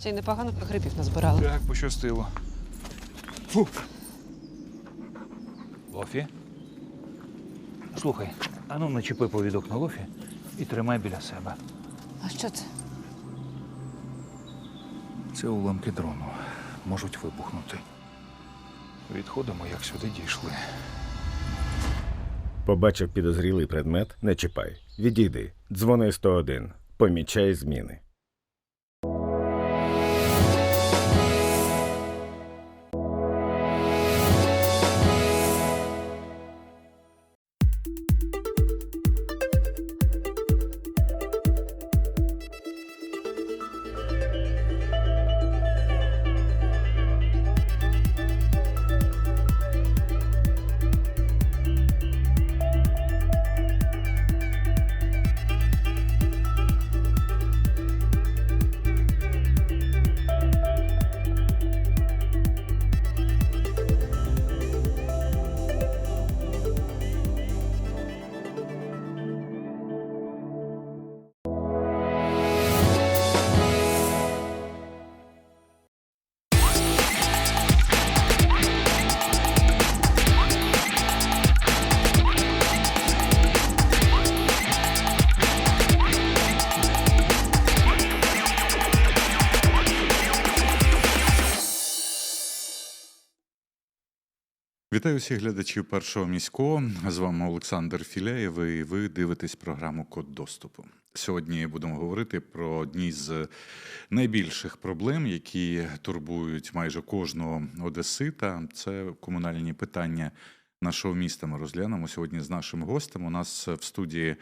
Ще й непогано грибів назбирали. Так, пощастило. Фу. Лофі. Слухай, ану начепи повідок на лофі і тримай біля себе. А що це? Це уламки дрону. Можуть вибухнути. Відходимо, як сюди дійшли. Побачив підозрілий предмет, не чіпай. Відійди. Дзвони 101. Помічай зміни. Вітаю всіх глядачів першого міського. З вами Олександр Філяєв. І ви дивитесь програму Код доступу. Сьогодні будемо говорити про одні з найбільших проблем, які турбують майже кожного одесита. Це комунальні питання нашого міста. Ми розглянемо сьогодні з нашим гостем. У нас в студії